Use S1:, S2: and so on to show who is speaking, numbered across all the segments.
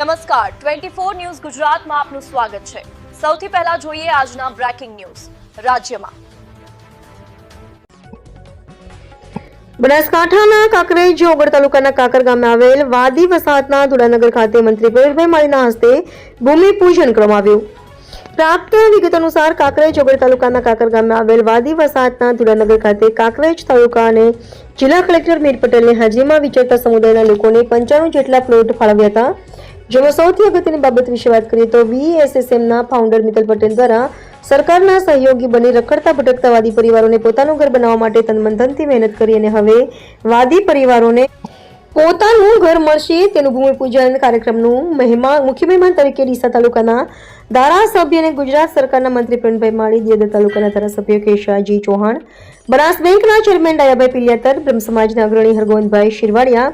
S1: નમસ્કાર. Twenty four news ગુજરાતમાં આપનું સ્વાગત છે. સૌથી પહેલા જોઈએ આજના બ્રેકિંગ ન્યૂઝ. રાજ્યમાં
S2: બનાસકાંઠાના કાંકરેજ ઓગળ તાલુકાના કાકર ગામે આવેલ વાદી વસાહતના ધુડાનગર ખાતે મંત્રી પ્રવીણભાઈ માળીના હસ્તે ભૂમિપૂજન કરવામાં આવ્યું. પ્રાપ્ત વિગત અનુસાર કાંકરેજ ઓગળ તાલુકાના કાકર ગામે આવેલ વાદી વસાહતના ધુડાનગર ખાતે કાંકરેજ તાલુકા અને જિલ્લા કલેક્ટર મીર પટેલની હાજરીમાં વિચરતા સમુદાયના લોકોને પંચાણું જેટલા પ્લોટ ફાળવ્યા હતા. જેમાં સૌથી અગત્યની બાબત વિશે વાત કરીએ તો બીએસએસએમના ફાઉન્ડર મિતલ પટેલ દ્વારા સરકારના સહયોગી બની રખડતા ભટકતા વાદી પરિવારોને પોતાનું ઘર બનાવવા માટે તનમનધનથી મહેનત કરી અને હવે વાદી પરિવારોને પોતાનું ઘર મળશે તેનું ભૂમિપૂજન કાર્યક્રમનું મહેમાન મુખ્ય મહેમાન તરીકે ડીસા તાલુકાના ધારાસભ્ય અને ગુજરાત સરકારના મંત્રી પ્રવીણભાઈ માળી, દિયોદર તાલુકાના ધારાસભ્ય કેશાજી ચૌહાણ, બનાસ બેંકના ચેરમેન ડાયાભાઈ પિલિયાતર બ્રહ્મ સમાજના અગ્રણી હરગોવિંદભાઈ શિરવાડિયા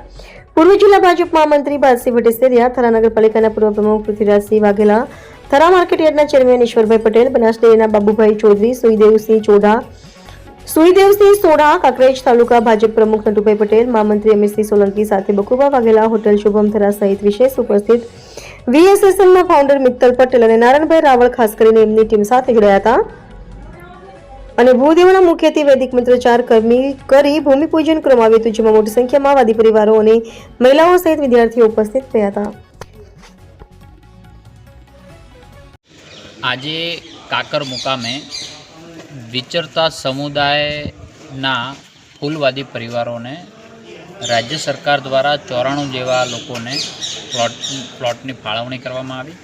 S2: પૂર્વ જિલ્લા ભાજપ મહામંત્રી બાલસિંહ વટેસરિયા થરા નગરપાલિકાના પૂર્વ પ્રમુખ પૃથ્વીરાજસિંહ વાઘેલા, થરા માર્કેટયાર્ડના ચેરમેન ઈશ્વરભાઈ પટેલ બનાસ ડેરીના બાબુભાઈ ચૌધરી, સુઈદેવસિંહ ચોઢા, સુઈદેવસિંહ સોઢા, કાંકરેજ તાલુકા ભાજપ પ્રમુખ નટુભાઈ પટેલ, મહામંત્રી અમિતસિંહ સોલંકી સાથે બકુબા વાઘેલા, હોટલ શુભમ થરા સહિત વિશેષ ઉપસ્થિત વીએસએસએલના ફાઉન્ડર મિત્તલ પટેલ અને નારાયણભાઈ રાવળ ખાસ કરીને એમની ટીમ સાથે જોડાયા હતા. અને ભૂદેવના મુખ્યથી વૈદિક મંત્રોચ્ચાર કર્મી કરી ભૂમિપૂજન કરવામાં આવ્યું હતું, જેમાં મોટી સંખ્યામાં વાદી પરિવારો અને મહિલાઓ સહિત વિદ્યાર્થીઓ ઉપસ્થિત થયા હતા.
S3: આજે કાકર મુકામે વિચરતા સમુદાયના ફૂલવાદી પરિવારોને રાજ્ય સરકાર દ્વારા ચોરાણું જેવા લોકોને પ્લોટ, પ્લોટની ફાળવણી કરવામાં આવી.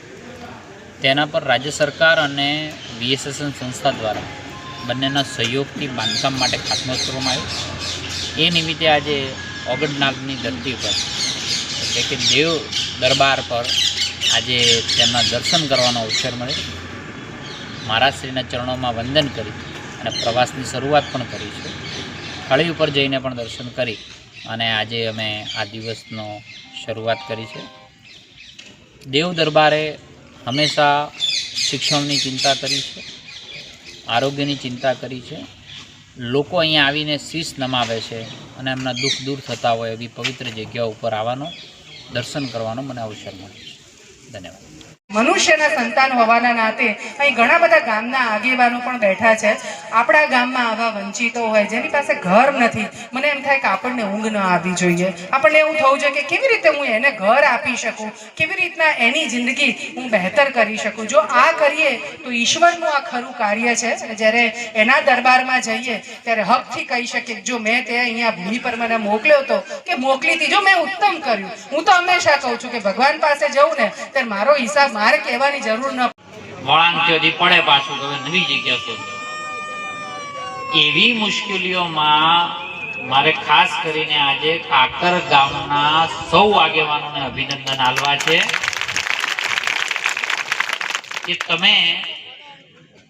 S3: તેના પર રાજ્ય સરકાર અને વીએસએસએન સંસ્થા દ્વારા બંનેના સહયોગથી બાંધકામ માટે ખાતમુહૂર્ત કરવામાં આવ્યું. એ નિમિત્તે આજે ઓગણનાગની ધરતી પર એટલે કે દેવ દરબાર પર આજે તેમના દર્શન કરવાનો અવસર મળ્યો. મહારાજશ્રીના ચરણોમાં વંદન કરી અને પ્રવાસની શરૂઆત પણ કરી છે. થળી ઉપર જઈને પણ દર્શન કરી અને આજે અમે આ દિવસનો શરૂઆત કરી છે. દેવ દરબારે હંમેશા શિક્ષણની ચિંતા કરી છે. આરોગ્યની ચિંતા કરી છે. લોકો અહીંયા આવીને શીશ નમાવે છે અને એમના દુઃખ દૂર થતા હોય એવી પવિત્ર જગ્યા ઉપર આવવાનો, દર્શન કરવાનો મને અવસર મળે છે. ધન્યવાદ.
S4: મનુષ્યના સંતાન હોવાના નાતે અહીં ઘણા બધા ગામના આગેવાનો પણ બેઠા છે. આપણા ગામમાં આવા વંચિતો હોય, જેની પાસે ઘર નથી, મને એમ થાય કે આપણને ઊંઘ ન આવવી જોઈએ. આપણને એવું થવું જોઈએ કે કેવી રીતે હું એને ઘર આપી શકું? કેવી રીતના એની જિંદગી હું બહેતર કરી શકું? જો આ કરીએ તો ઈશ્વરનું આ ખરું કાર્ય છે. જ્યારે એના દરબારમાં જઈએ, ત્યારે હકથી કહી શકીએ જો મેં તે અહીંયા ભૂમિ પર મને મોકલ્યો હતો કે મોકલી હતી જો મેં ઉત્તમ કર્યું. હું તો હંમેશા કહું છું કે ભગવાન પાસે જવું ને, ત્યારે મારો હિસાબ મારે કહેવાની જરૂર ન
S3: વળાંક પડે પાછું હવે નવી જગ્યા શોધો. એવી મુશ્કેલીઓમાં મારે ખાસ કરીને આજે કાકર ગામના સૌ આગેવાનોને અભિનંદન આલવા છે કે તમે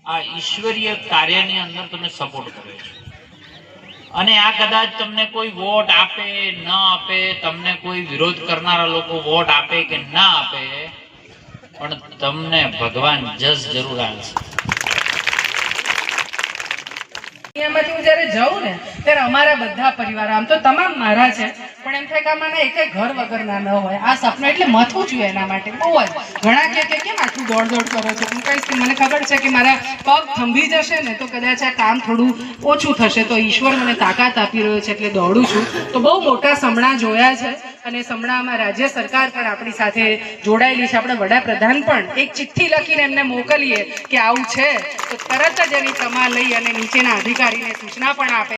S3: આ ઈશ્વરીય કાર્યની અંદર તમે સપોર્ટ કરો છો. અને આ કદાચ તમને કોઈ વોટ આપે, ન આપે, તમને કોઈ વિરોધ કરનારા લોકો વોટ આપે કે ના આપે પણ તમને ભગવાન જસ જરૂર આવશે
S4: હું જ્યારે જાઉં ને, ત્યારે અમારા બધા પરિવાર, આમ તો તમામ મારા છે, પણ એમ થાય કે આમાંના એકે ઘર વગરના ન હોય. આ સપનું એટલે મથવું જોઈએ એના માટે ઘણા કેમ આટલું દોડ દોડ કરો છો? હું કહીશ મને ખબર છે કે મારા પગ થંભી જશે ને, તો કદાચ આ કામ થોડું ઓછું થશે. તો ઈશ્વર મને તાકાત આપી રહ્યો છે એટલે દોડું છું. તો બહુ મોટા સમણા જોયા છે. અને સમણામાં રાજ્ય સરકાર પણ આપણી સાથે જોડાયેલી છે. આપણે વડાપ્રધાન પણ એક ચિઠ્ઠી લખીને એમને મોકલીએ કે આવું છે, તો તરત જ એની તમા લઈ અને નીચેના અધિકારીને સૂચના પણ આપે.